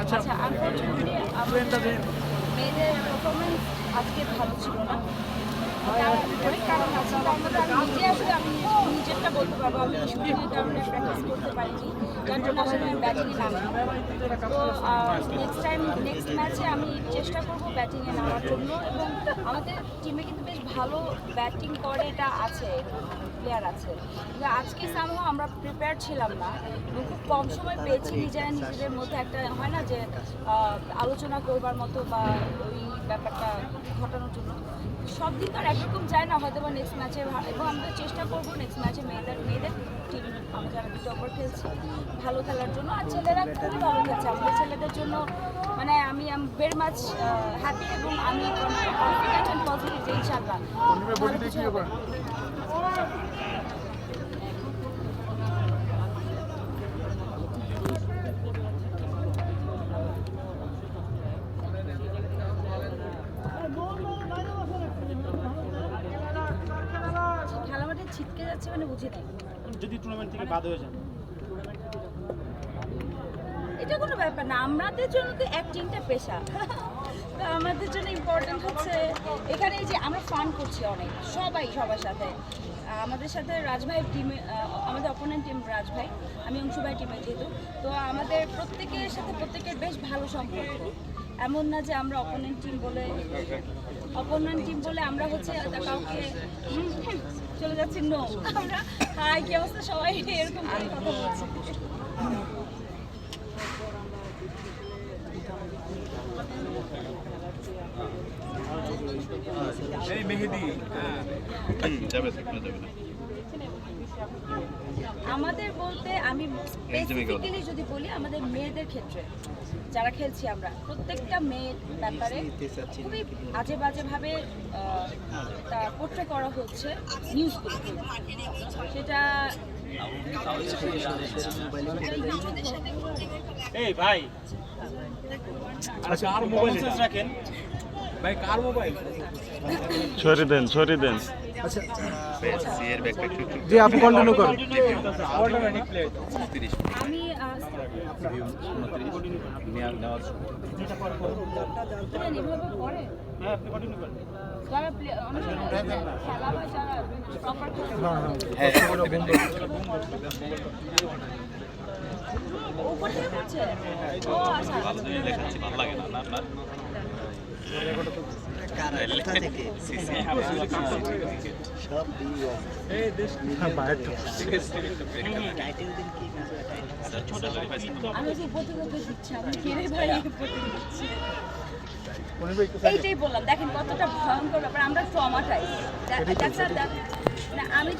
আচ্ছা আনফর্চুনেটলি আমাদের মেয়েদের আজকে ভালো ছিল না আমি চেষ্টা করব ব্যাটিংয়ে নামার জন্য এবং আমাদের টিমে কিন্তু বেশ ভালো ব্যাটিং করে এটা আছে প্লেয়ার আছে আজকে সামহ আমরা প্রিপেয়ার ছিলাম না খুব কম সময় পেয়েছি নিজেরা নিজেদের মধ্যে একটা হয় না যে আলোচনা করবার মতো বা ওই ব্যাপারটা ঘটানোর জন্য সব তো আর একরকম যায় না হয়তো বা নেক্সট ম্যাচে এবং আমরা চেষ্টা করব নেক্সট ম্যাচে মেয়েদের মেয়েদের টিম আমরা যারা দুটো অপর খেলছি ভালো খেলার জন্য। আর ছেলেরা খুবই ভালো খেলছে। আমাদের ছেলেদের জন্য মানে আমি ভেরি মাচ হ্যাপি এবং আমি কনফিডেন্ট অ্যান্ড পজিটিভ যে ইনশাল্লাহ। ছিটকে যাচ্ছে মানে বুঝি নাই যদি টুর্নামেন্ট থেকে বাদ হয়ে যান। এটা কোনো ব্যাপার না আমাদের জন্য তো অ্যাক্টিংটা পেশা তো আমাদের জন্য ইম্পর্টেন্ট হচ্ছে এখানে যে আমরা ফান করছি অনেক সবাই সবার সাথে। আমাদের সাথে রাজভাইয়ের টিমে আমাদের অপোনেন্ট টিম রাজভাই আমি অংশুভাই টিমে যেহেতু। তো আমাদের প্রত্যেকের সাথে প্রত্যেকের বেশ ভালো সম্পর্ক। এমন না যে আমরা অপোনেন্ট টিম বলে অপোনেন্ট টিম বলে আমরা হচ্ছে কাউকে চলে যাচ্ছি নো আমরা হাই কি অবস্থা সবাই এরকম করে কথা বলছি। এই মেহেদি যাবে সেখানে যাবে। না আমাদের বলতে আমি স্পেসিফিক্যালি যদি বলি আমাদের মেয়েদের ক্ষেত্রে যারা খেলছি আমরা প্রত্যেকটা মেয়ের ব্যাপারে খুবই আজে বাজেভাবে তা পোট্রে করা হচ্ছে নিউজগুলো সেটা এই ভাই। আচ্ছা আর মোবাইল রাখেন ভাই কার মোবাইল সরি দেন সরি দেন। ব্যাকপ্যাক জি আপনি কন্টিনিউ করুন। উপর ও আচ্ছা ভালো লাগে না না। এইটাই বললাম দেখেন কতটা ভয়ঙ্কর ব্যাপার। আমরা ট্রমাটাইজ আমি